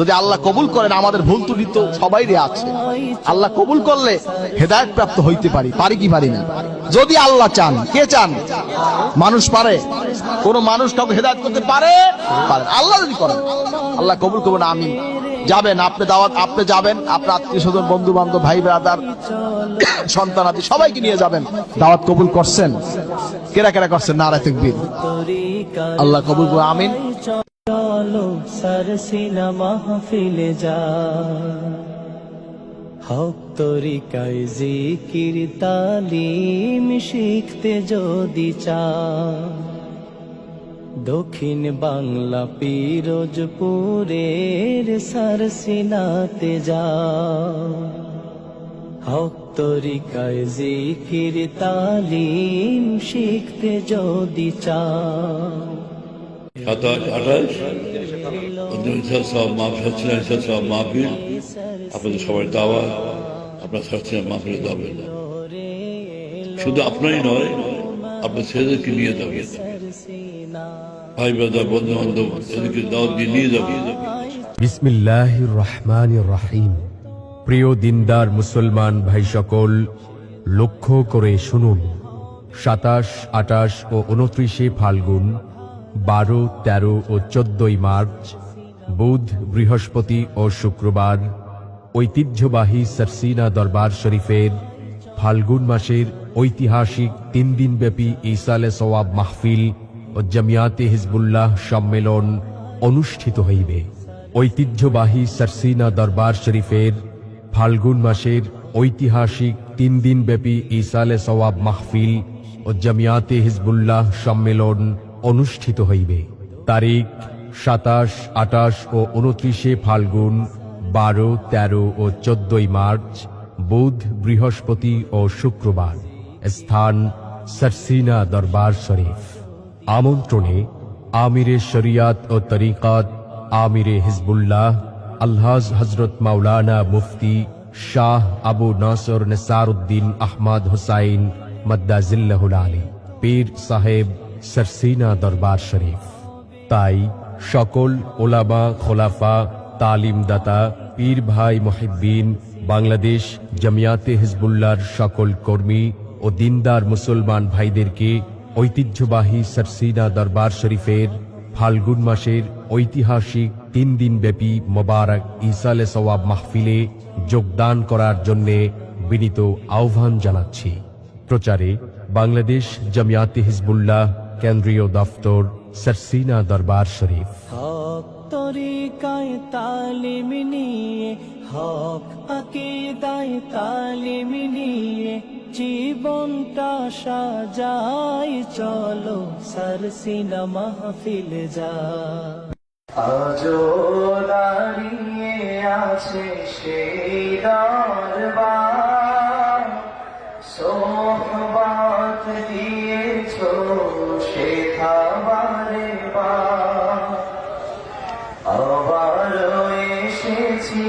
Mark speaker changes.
Speaker 1: যদি আল্লাহ কবুল করেন, আমাদের ভুল ত্রুটি তো সবাইরই আছে। আল্লাহ কবুল করলে হেদায়ত প্রাপ্ত হইতে পারি পারি কি পারি না? যদি আল্লাহ চান, কে চান? মানুষ পারে। কোন মানুষ কাউকে হেদায়ত করতে পারে? আল্লাহ যদি করেন, আল্লাহ কবুল করবেন আমি যাবেন, আপনি দাওয়াত, আপনি যাবেন, আপনার আত্মীয় স্বজন বন্ধু বান্ধব ভাই ব্রাদার সন্তান আদি, সবাইকে নিয়ে যাবেন। দাওয়াত কবুল করছেন? কেরা কেরা করছেন? নারায় তকবীর। আল্লাহ কবুল আমিন।
Speaker 2: চলো সরসিনা মাহফিলে যা। হক তরিকায় জিকির, তালিম শিখতে যদি চা। দক্ষিণ বাংলা পিরোজপুরের সরসিনাতে যা। হক তরিকায় জিকির, তালিম শিখতে যদি চা।
Speaker 3: সব সব আপনাদের সবাই দাওয়া আপনার শুধু আপনারই নয়, আপনার ছেলেদেরকে নিয়ে যাবেন। ভাই, ব্রাদার বন্ধু বান্ধব দাওয়াত দিয়ে নিয়ে যাবেন।
Speaker 4: বিসমিল্লাহির রহমানির রহিম। প্রিয় দিনদার মুসলমান ভাই সকল, লক্ষ্য করে শুনুন। সাতাশ আটাশ ও উনত্রিশে ফাল্গুন বারো, তেরো ও চোদ্দই মার্চ, বুধ, বৃহস্পতি ও শুক্রবার, ঐতিহ্যবাহী সরসিনা দরবার শরীফের ফাল্গুন মাসের ঐতিহাসিক তিন দিনব্যাপী ইসালে সওয়াব মাহফিল ও জামিয়াতে হিজবুল্লাহ সম্মেলন অনুষ্ঠিত হইবে। ঐতিহ্যবাহী সরসিনা দরবার শরীফের ফাল্গুন মাসের ঐতিহাসিক তিন দিনব্যাপী ইসালে সওয়াব মাহফিল ও জামিয়াতে হিজবুল্লাহ সম্মেলন অনুষ্ঠিত হইবে। তারিখ সাতাশ আটাশ ও উনত্রিশে ফাল্গুন, বারো, তেরো ও চোদ্দই মার্চ, বুধ, বৃহস্পতি ও শুক্রবার। স্থান সরসিনা দরবার শরীফ। আমন্ত্রণে আমিরে শরিয়াত ও তরিকাত আমিরে হিজবুল্লাহ, আলহাজ হজরত মাওলানা মুফতি শাহ আবু নাসর নেসারুদ্দিন আহমদ হুসাইন মদ্দাজিল্লাহুল আলী, পীর সাহেব সরসিনা দরবার শরীফ। তাই সকল ওলামা, খোলাফা, তালিমদাতা পীর ভাই মহিদ্দিন বাংলাদেশ জামিয়াতে হিজবুল্লাহর সকল কর্মী ও দিনদার মুসলমান ভাইদেরকে ঐতিহ্যবাহী সরসিনা দরবার শরীফের ফাল্গুন মাসের ঐতিহাসিক তিন দিনব্যাপী মোবারক ইসালে সওয়াব মাহফিলে যোগদান করার জন্যে বিনীত আহ্বান জানাচ্ছি। প্রচারে বাংলাদেশ জামিয়াতে হিজবুল্লাহ কেন্দ্রীয় দফতর সরসিনা দরবার শরীফ।
Speaker 2: হক তরিকায় তালিম নিয়ে হক আকিদায় তালিম নিয়ে জীবনটা সাজাই চলো সরসিনা মাহফিল যা আজও দাঁড়িয়ে আছে সেই দরবার সোহবা শেখাবারে বা আবার এসেছি